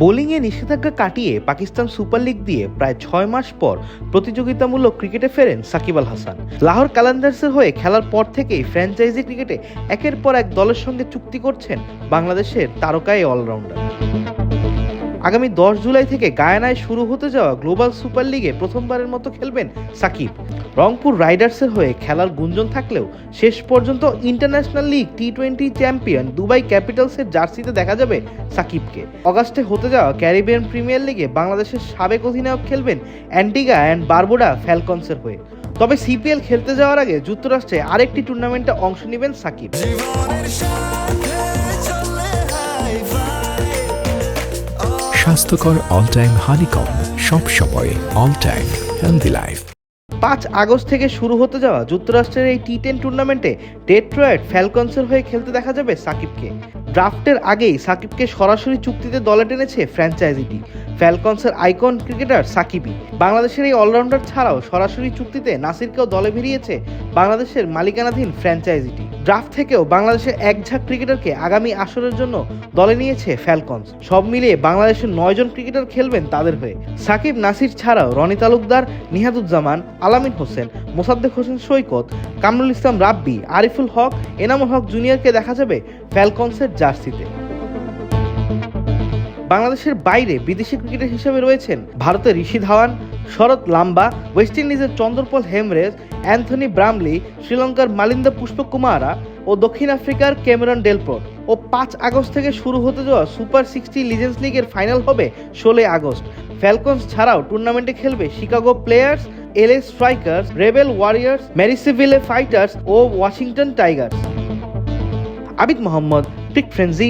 বোলিংয়ে নিষেধাজ্ঞা কাটিয়ে পাকিস্তান সুপার লিগ দিয়ে প্রায় ছয় মাস পর প্রতিযোগিতামূলক ক্রিকেটে ফেরেন সাকিব আল হাসান। লাহোর কালান্দার্সের হয়ে খেলার পর থেকেই ফ্র্যাঞ্চাইজি ক্রিকেটে একের পর এক দলের সঙ্গে চুক্তি করছেন বাংলাদেশের তারকায় অলরাউন্ডার। আগামী দশ জুলাই থেকে গায়ানায় শুরু হতে যাওয়া গ্লোবাল সুপার লিগে প্রথমবারের মতো খেলবেন সাকিব। রংপুর রাইডার্সের হয়ে খেলার গুঞ্জন থাকলেও শেষ পর্যন্ত international league T twenty champion Dubai ক্যাপিটালসের জার্সিতে দেখা যাবে সাকিবকে। অগাস্টে হতে যাওয়া ক্যারিবিয়ান প্রিমিয়ার লিগে বাংলাদেশের সাবেক অধিনায়ক খেলবেন অ্যান্টিগা অ্যান্ড বারবোডা ফ্যালকনসের হয়ে। তবে সিপিএল খেলতে যাওয়ার আগে যুক্তরাষ্ট্রে আরেকটি টুর্নামেন্টে অংশ নেবেন সাকিব। স্বাস্থ্যকর অল টাইম হানিকম সব সময় অল টাইম হেলদি লাইফ পাঁচ আগস্ট থেকে শুরু হতে যাওয়া যুক্তরাষ্ট্রের এই টি টেন টুর্নামেন্টে ডেট্রয়েড ফ্যালকনসের হয়ে খেলতে দেখা যাবে সাকিবকে। ড্রাফটের আগেই সাকিবকে সরাসরি চুক্তিতে দলে টেনেছে ফ্র্যাঞ্চাইজিটি ফ্যালকনসের আইকন ক্রিকেটার সাকিবই। বাংলাদেশের এই অলরাউন্ডার ছাড়াও সরাসরি চুক্তিতে নাসিরকেও দলে ভিড়িয়েছে বাংলাদেশের মালিকানাধীন ফ্র্যাঞ্চাইজিটি ড্রাফট থেকেও বাংলাদেশের এক ঝাঁক ক্রিকেটারকে আগামী আসরের জন্য দলে নিয়েছে ফ্যালকনস সব মিলিয়ে বাংলাদেশের নয়জন ক্রিকেটার খেলবেন তাদের হয়ে। সাকিব নাসির ছাড়াও রনি তালুকদার, নিহাদুজ্জামান, আলামিন হোসেন, মোসাদ্দেক হোসেন সৈকত, কামরুল ইসলাম রাব্বি, আরিফুল হক, এনামুল হক জুনিয়রকে দেখা যাবে ফ্যালকনসের জার্সিতে। বাংলাদেশের বাইরে বিদেশি ক্রিকেটার হিসেবে রয়েছেন ভারতের ঋষি ধাওয়ান শরৎ লাম্বা ওয়েস্ট ইন্ডিজের চন্দ্রপল হেমরেজ অ্যান্থনি ব্রামলি শ্রীলঙ্কার মালিন্দা পুষ্পকুমারা ও দক্ষিণ আফ্রিকার ক্যামেরন ডেলপোর্ট। ও পাঁচ আগস্ট থেকে শুরু হতে যাওয়া সুপার সিক্সটি লিজেন্স লিগের ফাইনাল হবে ষোলোই আগস্ট। ফ্যালকনস ছাড়াও টুর্নামেন্টে খেলবে Chicago players LA strikers rebel warriors Morrisville fighters ও Washington Tigers Abid Mohammad pick ফ্রেন্সি